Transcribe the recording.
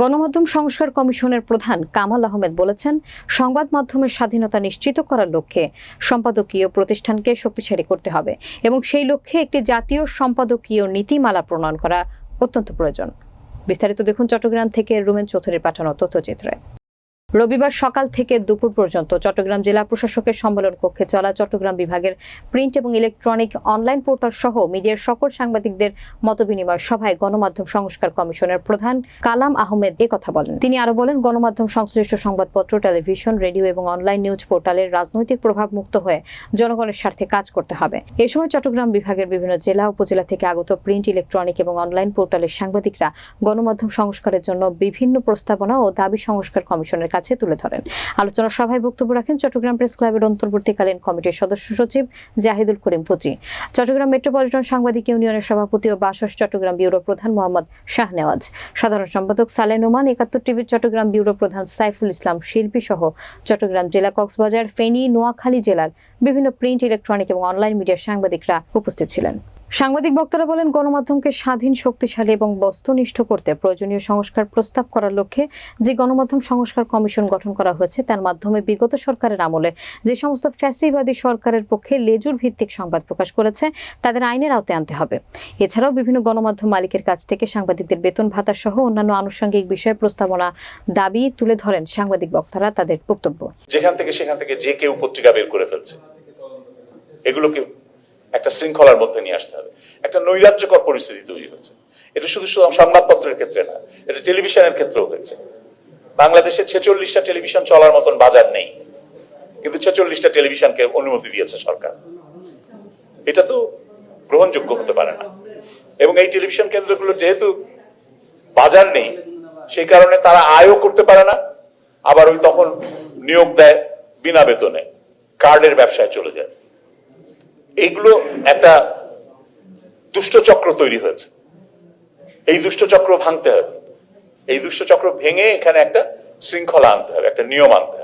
গণমাধ্যম সংস্কার কমিশনের প্রধান কামাল আহমেদ বলেছেন, সংবাদ মাধ্যমের স্বাধীনতা নিশ্চিত করার লক্ষ্যে সম্পাদকীয় প্রতিষ্ঠানকে শক্তিশালী করতে হবে এবং সেই লক্ষ্যে একটি জাতীয় সম্পাদকীয় নীতিমালা প্রণয়ন করা অত্যন্ত প্রয়োজন। বিস্তারিত দেখুন চট্টগ্রাম থেকে রুমেন চৌধুরীর পাঠানো তথ্যচিত্রে। রবিবার সকাল থেকে দুপুর পর্যন্ত চট্টগ্রাম জেলা প্রশাসকের সম্মেলন কক্ষে চলা চট্টগ্রাম বিভাগের প্রিন্ট এবং ইলেকট্রনিক অনলাইন পোর্টাল সহ মিডিয়ার সকল সাংবাদিকদের মতবিনিময় সভায় গণমাধ্যম সংস্কার কমিশনের প্রধান কালাম আহমেদ এ কথা বলেন। তিনি আরও বলেন, গণমাধ্যম সংশ্লিষ্ট সংবাদপত্র, টেলিভিশন, রেডিও এবং অনলাইন নিউজ পোর্টালের রাজনৈতিক প্রভাব মুক্ত হয়ে জনগণের স্বার্থে কাজ করতে হবে। এ সময় চট্টগ্রাম বিভাগের বিভিন্ন জেলা উপজেলা থেকে আগত প্রিন্ট, ইলেকট্রনিক এবং অনলাইন পোর্টালের সাংবাদিকরা গণমাধ্যম সংস্কারের জন্য বিভিন্ন প্রস্তাবনা ও দাবি সংস্কার কমিশনের কাছে তুলে ধরেন। আলোচনা সভায় বক্তব্য রাখেন চট্টগ্রাম প্রেস ক্লাবের অন্তর্বর্তীকালীন কমিটির সদস্য সচিব জাহিদুল করিম ফুচি চট্টগ্রাম মেট্রোপলিটন সাংবাদিক ইউনিয়নের সভাপতি ও বাসস চট্টগ্রাম ব্যুরো প্রধান মোহাম্মদ শাহনেওয়াজ। সাধারণ সম্পাদক সালে নোমান একাত্তর টিভির চট্টগ্রাম ব্যুরো প্রধান সাইফুল ইসলাম শিল্পী সহ চট্টগ্রাম জেলা কক্সবাজার, ফেনী, নোয়াখালী জেলার বিভিন্ন প্রিন্ট, ইলেকট্রনিক এবং অনলাইন মিডিয়ার সাংবাদিকরা উপস্থিত ছিলেন। সাংবাদিক বক্তারা বলেন, গণমাধ্যমকে স্বাধীন, শক্তিশালী এবং বস্তুনিষ্ঠ করতে প্রয়োজনীয় সংস্কার প্রস্তাব করার লক্ষ্যে যে গণমাধ্যম সংস্কার কমিশন গঠন করা হয়েছে, তার মাধ্যমে বিগত সরকারের আমলে যে সমস্ত ফ্যাসিবাদী সরকারের পক্ষে লেজুর ভিত্তিক সংবাদ প্রকাশ করেছে, তাদের আইনের আওতায় আনতে হবে। এছাড়াও বিভিন্ন গণমাধ্যম মালিকের কাছ থেকে সাংবাদিকদের বেতন ভাতা সহ অন্যান্য আনুষঙ্গিক বিষয়ে প্রস্তাবনা দাবি তুলে ধরেন সাংবাদিক বক্তারা তাদের বক্তব্য। যেখান থেকে সেখান থেকে যে কেউ পত্রিকা বের করে ফেলছে এগুলোকে একটা শৃঙ্খলার মধ্যে নিয়ে আসতে হবে। একটা নৈরাজ্যকর পরিস্থিতি তৈরি হয়েছে। এটা শুধু সংবাদপত্রের ক্ষেত্রে না, এটা টেলিভিশনের ক্ষেত্রেও হয়েছে। বাংলাদেশে ছেচল্লিশটা টেলিভিশন চলার মতন বাজার নেই, কিন্তু ছেচল্লিশটা টেলিভিশনকে অনুমতি দিয়েছে সরকার। এটা তো গ্রহণযোগ্য হতে পারে না। এবং এই টেলিভিশন কেন্দ্রগুলো যেহেতু বাজার নেই, সেই কারণে তারা আয়ও করতে পারে না, আবার ওই তখন নিয়োগ দেয় বিনা বেতনে, কার্ডের ব্যবসায় চলে যায়। এইগুলো একটা দুষ্ট চক্র তৈরি হয়েছে। এই দুষ্ট চক্র ভাঙতে হবে। এই দুষ্ট চক্র ভেঙে এখানে একটা শৃঙ্খলা আনতে হবে, একটা নিয়ম আনতে